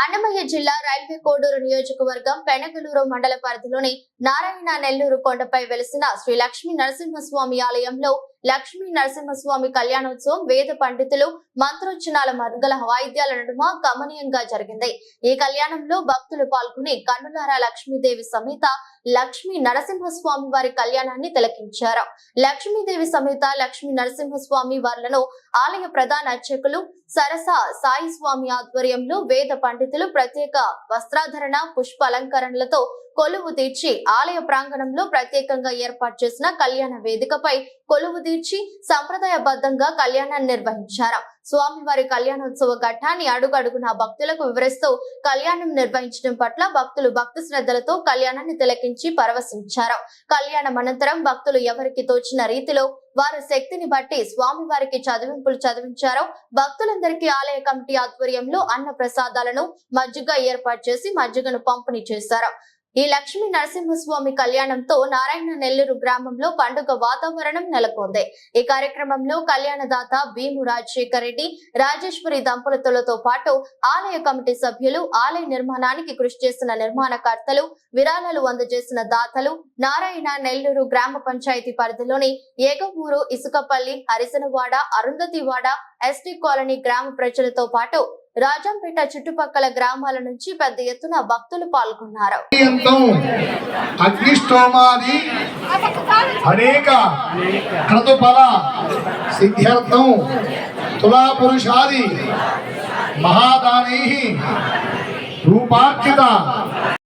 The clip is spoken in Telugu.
అన్నమయ్య జిల్లా రైల్వే కోడూరు నియోజకవర్గం పెనగలూరు మండల పరిధిలోని నారాయణ నెల్లూరు కొండపై వెలిసిన శ్రీ లక్ష్మీ నరసింహస్వామి ఆలయంలో లక్ష్మీ నరసింహస్వామి కళ్యాణోత్సవం వేద పండితులు మంత్రోచ్చనాల మరుగల వాయిద్యాల నడుమ గమనీయంగా జరిగింది. ఈ కళ్యాణంలో భక్తులు పాల్గొని కన్నులారా లక్ష్మీదేవి సమేత లక్ష్మీ నరసింహస్వామి వారి కళ్యాణాన్ని తిలకించారు. లక్ష్మీదేవి సమేత లక్ష్మీ నరసింహస్వామి వారులను ఆలయ ప్రధాన అర్చకులు సరస సాయి స్వామి ఆధ్వర్యంలో వేద పండితులు ప్రత్యేక వస్త్రాధరణ పుష్ప అలంకరణలతో కొలువు తీర్చి ఆలయ ప్రాంగణంలో ప్రత్యేకంగా ఏర్పాటు చేసిన కళ్యాణ వేదికపై కొలువు తీర్చి సంప్రదాయబద్ధంగా కళ్యాణాన్ని నిర్వహించారు. స్వామివారి కళ్యాణోత్సవ ఘట్టాన్ని అడుగడుగున భక్తులకు వివరిస్తూ కళ్యాణం నిర్వహించడం పట్ల భక్తులు భక్తి శ్రద్ధలతో కళ్యాణాన్ని తిలకించి పరవశించారు. కళ్యాణం అనంతరం భక్తులు ఎవరికి తోచిన రీతిలో వారి శక్తిని బట్టి స్వామివారికి చదివింపులు చదివించారు. భక్తులందరికీ ఆలయ కమిటీ ఆధ్వర్యంలో అన్న ప్రసాదాలను మజ్జిగ ఏర్పాటు చేసి మజ్జిగను పంపిణీ చేశారు. ఈ లక్ష్మీ నరసింహస్వామి కళ్యాణంతో నారాయణ నెల్లూరు గ్రామంలో పండుగ వాతావరణం నెలకొంది. ఈ కార్యక్రమంలో కళ్యాణదాత భీము రాజశేఖర్ రెడ్డి రాజేశ్వరి దంపతులతో పాటు ఆలయ కమిటీ సభ్యులు ఆలయ నిర్మాణానికి కృషి చేసిన నిర్మాణకర్తలు విరాళాలు అందజేసిన దాతలు నారాయణ నెల్లూరు గ్రామ పంచాయతీ పరిధిలోని ఏగమూరు ఇసుకపల్లి హరిసనవాడ అరుంధతివాడ ఎస్టీ కాలనీ గ్రామ ప్రజలతో పాటు రాజంపేట చుట్టుపక్కల గ్రామాల నుంచి పెద్ద ఎత్తున భక్తులు పాల్గొన్నారు. పర్యంతం అగ్నిష్టోమాది అనేక క్రతుఫల సిద్ధ్యర్థం తులాపురుషాది మహాదానై రూపార్జిత.